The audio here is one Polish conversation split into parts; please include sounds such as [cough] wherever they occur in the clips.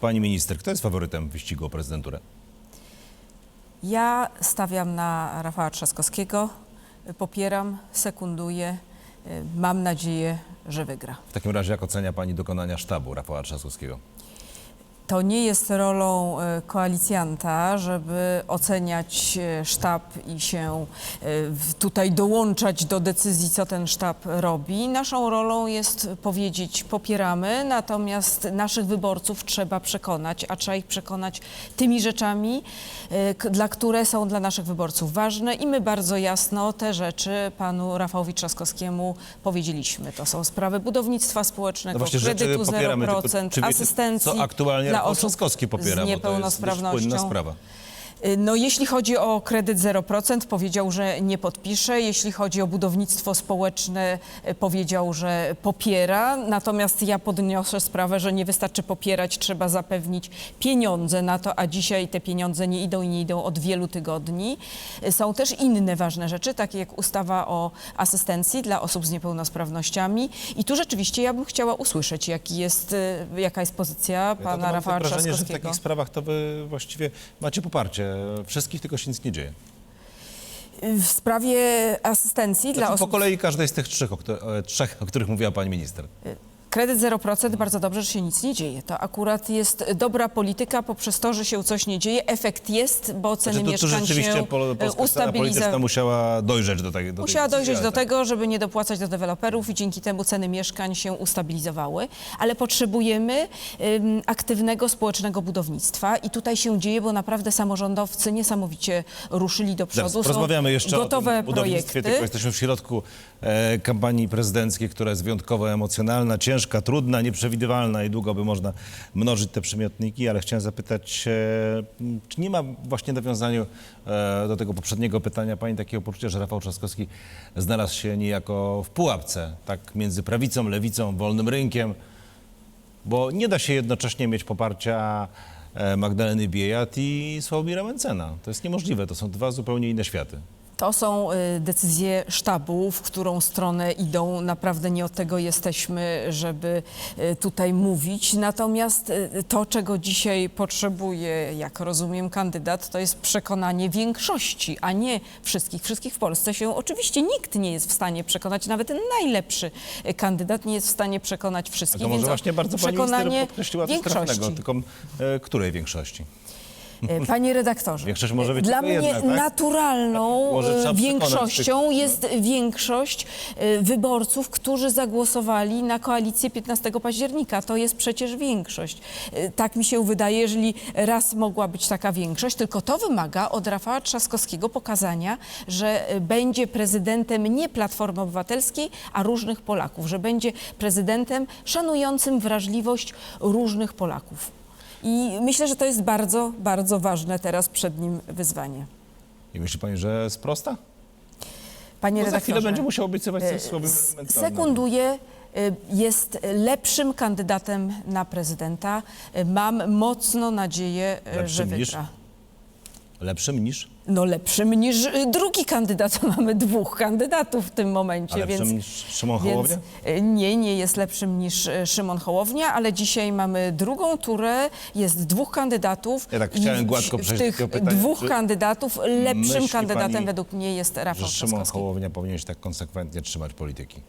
Pani minister, kto jest faworytem wyścigu o prezydenturę? Ja stawiam na Rafała Trzaskowskiego, popieram, sekunduję, y, mam nadzieję, że wygra. W takim razie jak ocenia pani dokonania sztabu Rafała Trzaskowskiego? To nie jest rolą e, koalicjanta, żeby oceniać e, sztab i się e, tutaj dołączać do decyzji, co ten sztab robi. Naszą rolą jest powiedzieć popieramy, natomiast naszych wyborców trzeba przekonać, a trzeba ich przekonać tymi rzeczami, dla które są dla naszych wyborców ważne i my bardzo jasno te rzeczy panu Rafałowi Trzaskowskiemu powiedzieliśmy. To są sprawy budownictwa społecznego, No właśnie, kredytu popieramy, tylko 0%, czy wiecie, asystencji co aktualnie dla osób z niepełnosprawnością. Y, No, jeśli chodzi o kredyt 0%, powiedział, że nie podpisze. Jeśli chodzi o budownictwo społeczne, y, powiedział, że popiera. Natomiast ja podniosę sprawę, że nie wystarczy popierać, trzeba zapewnić pieniądze na to, a dzisiaj te pieniądze nie idą i nie idą od wielu tygodni. Y, Są też inne ważne rzeczy, takie jak ustawa o asystencji dla osób z niepełnosprawnościami. I tu rzeczywiście ja bym chciała usłyszeć, jaki jest, jaka jest pozycja Ja to pana Rafała takie wrażenie, że w takich sprawach to wy właściwie macie poparcie wszystkich, tylko się nic nie dzieje. W sprawie asystencji dla Znaczy, po osób... kolei każdej z tych trzech o, któ- e, trzech, o których mówiła pani minister. Kredyt 0% bardzo dobrze, że się nic nie dzieje. To akurat jest dobra polityka poprzez to, że się coś nie dzieje. Efekt jest, bo ceny Znaczy, tu, tu mieszkań rzeczywiście się pol, ustabilizowały. musiała dojrzeć do, tej, do Musiała dojrzeć do tak. tego, żeby nie dopłacać do deweloperów i dzięki temu ceny mieszkań się ustabilizowały, ale potrzebujemy ym, aktywnego społecznego budownictwa i tutaj się dzieje, bo naprawdę samorządowcy niesamowicie ruszyli do Zaraz, przodu. Są porozmawiamy jeszcze gotowe o tym budownictwie, projekty. tylko jesteśmy w środku e, kampanii prezydenckiej, która jest wyjątkowo emocjonalna, ciężka, trudna, nieprzewidywalna i długo by można mnożyć te przymiotniki, ale chciałem zapytać, e, czy nie ma właśnie nawiązaniu e, do tego poprzedniego pytania pani takiego poczucia, że Rafał Trzaskowski znalazł się niejako w pułapce, tak między prawicą, lewicą, wolnym rynkiem, bo nie da się jednocześnie mieć poparcia e, Magdaleny Biejat i Sławomira Mencena. To jest niemożliwe, to są dwa zupełnie inne światy. To są y, decyzje sztabu, w którą stronę idą. Naprawdę nie od tego jesteśmy, żeby y, tutaj mówić. Natomiast y, to, czego dzisiaj potrzebuje, jak rozumiem, kandydat, to jest przekonanie większości, a nie wszystkich. Wszystkich w Polsce się oczywiście nikt nie jest w stanie przekonać. Nawet ten najlepszy kandydat nie jest w stanie przekonać A wszystkich. to może właśnie bardzo pani minister przekonanie podkreśliła coś trafnego, tylko której większości? E, Panie redaktorze, Większość może być dla mnie jedna, tak? naturalną Może trzeba przekonać większością jest większość e, wyborców, którzy zagłosowali na koalicję 15 października. To jest przecież większość. E, Tak mi się wydaje, jeżeli raz mogła być taka większość, tylko to wymaga od Rafała Trzaskowskiego pokazania, że będzie prezydentem nie Platformy Obywatelskiej, a różnych Polaków, że będzie prezydentem szanującym wrażliwość różnych Polaków. I myślę, że to jest bardzo, bardzo ważne teraz przed nim wyzwanie. I myśli pani, że sprosta? Panie No za chwilę będzie musiał obiecywać e, coś słowem s- mentalnym. sekunduję, e, jest lepszym kandydatem na prezydenta. E, Mam mocno nadzieję, że Lepszym niż? wygra. Lepszym niż? No lepszym niż e, drugi kandydat. [laughs] Mamy dwóch kandydatów w tym momencie, A lepszym więc... niż Szymon Hołownia? e, nie, nie jest lepszym niż e, Szymon Hołownia, ale dzisiaj mamy drugą turę, jest dwóch kandydatów. Ja tak chciałem w- gładko w przejść tych takiego pytania, dwóch kandydatów lepszym kandydatem pani, według mnie jest Rafał Że Szymon Trzaskowski. Hołownia powinien się tak konsekwentnie trzymać polityki?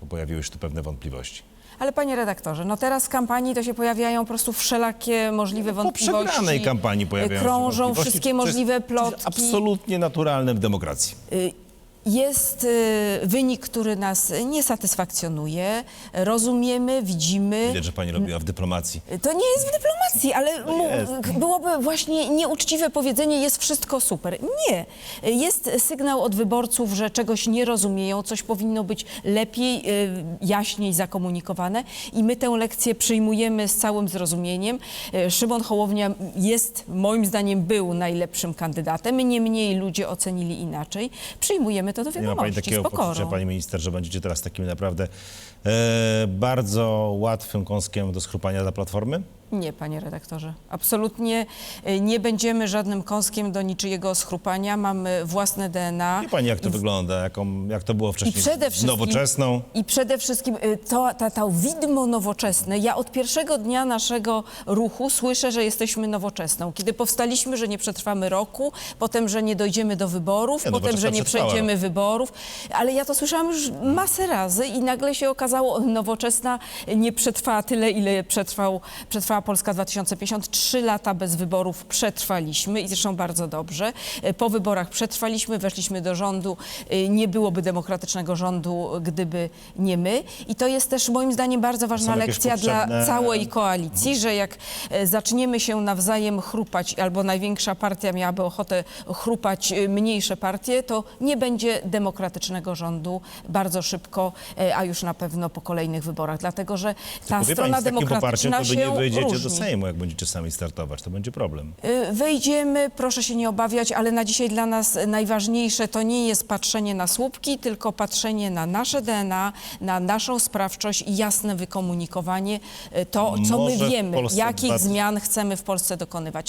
Bo pojawiły się tu pewne wątpliwości. Ale panie redaktorze, no teraz w kampanii to się pojawiają po prostu wszelakie możliwe Po wątpliwości. przegranej kampanii pojawiają się Krążą wszystkie możliwe plotki. absolutnie naturalne w demokracji. Y, Jest y, wynik, który nas nie satysfakcjonuje. Rozumiemy, widzimy. Widać, że pani robiła w dyplomacji. To nie jest w dyplomacji, ale jest. byłoby właśnie nieuczciwe powiedzenie, jest wszystko super. Nie. Jest sygnał od wyborców, że czegoś nie rozumieją, coś powinno być lepiej, y, jaśniej zakomunikowane i my tę lekcję przyjmujemy z całym zrozumieniem. Y, Szymon Hołownia jest, moim zdaniem, był najlepszym kandydatem. Niemniej ludzie ocenili inaczej. Przyjmujemy to do Nie ma pani wiadomości takiego z pokorą. poczucia, pani minister, że będziecie teraz takim naprawdę e, bardzo łatwym kąskiem do schrupania dla Platformy? Nie, panie redaktorze. Absolutnie y, nie będziemy żadnym kąskiem do niczyjego schrupania. Mamy własne DNA. Wie pani, jak to wygląda, jaką, jak to było wcześniej przede z wszystkim, nowoczesną? I przede wszystkim y, to, ta, to widmo nowoczesne. Ja od pierwszego dnia naszego ruchu słyszę, że jesteśmy nowoczesną. Kiedy powstaliśmy, że nie przetrwamy roku, potem, że nie dojdziemy do wyborów, Nie, potem, że nie przetrwała przejdziemy wyborów. Ale ja to słyszałam już masę razy i nagle się okazało, nowoczesna nie przetrwała tyle, ile przetrwał, przetrwała Polska 2050. Trzy lata bez wyborów przetrwaliśmy i zresztą bardzo dobrze. E, Po wyborach przetrwaliśmy, weszliśmy do rządu. E, Nie byłoby demokratycznego rządu, gdyby nie my. I to jest też moim zdaniem bardzo ważna lekcja dla całej koalicji, że jak e, zaczniemy się nawzajem chrupać, albo największa partia miałaby ochotę chrupać e, mniejsze partie, to nie będzie demokratycznego rządu bardzo szybko, e, a już na pewno po kolejnych wyborach. Dlatego, że ta strona demokratyczna to się nie różni. do Sejmu, jak będziecie sami startować. To będzie problem. Y, Wejdziemy, proszę się nie obawiać, ale na dzisiaj dla nas najważniejsze to nie jest patrzenie na słupki, tylko patrzenie na nasze DNA, na naszą sprawczość i jasne wykomunikowanie y, to, co Może my wiemy, Polsce jakich dwa- zmian chcemy w Polsce dokonywać.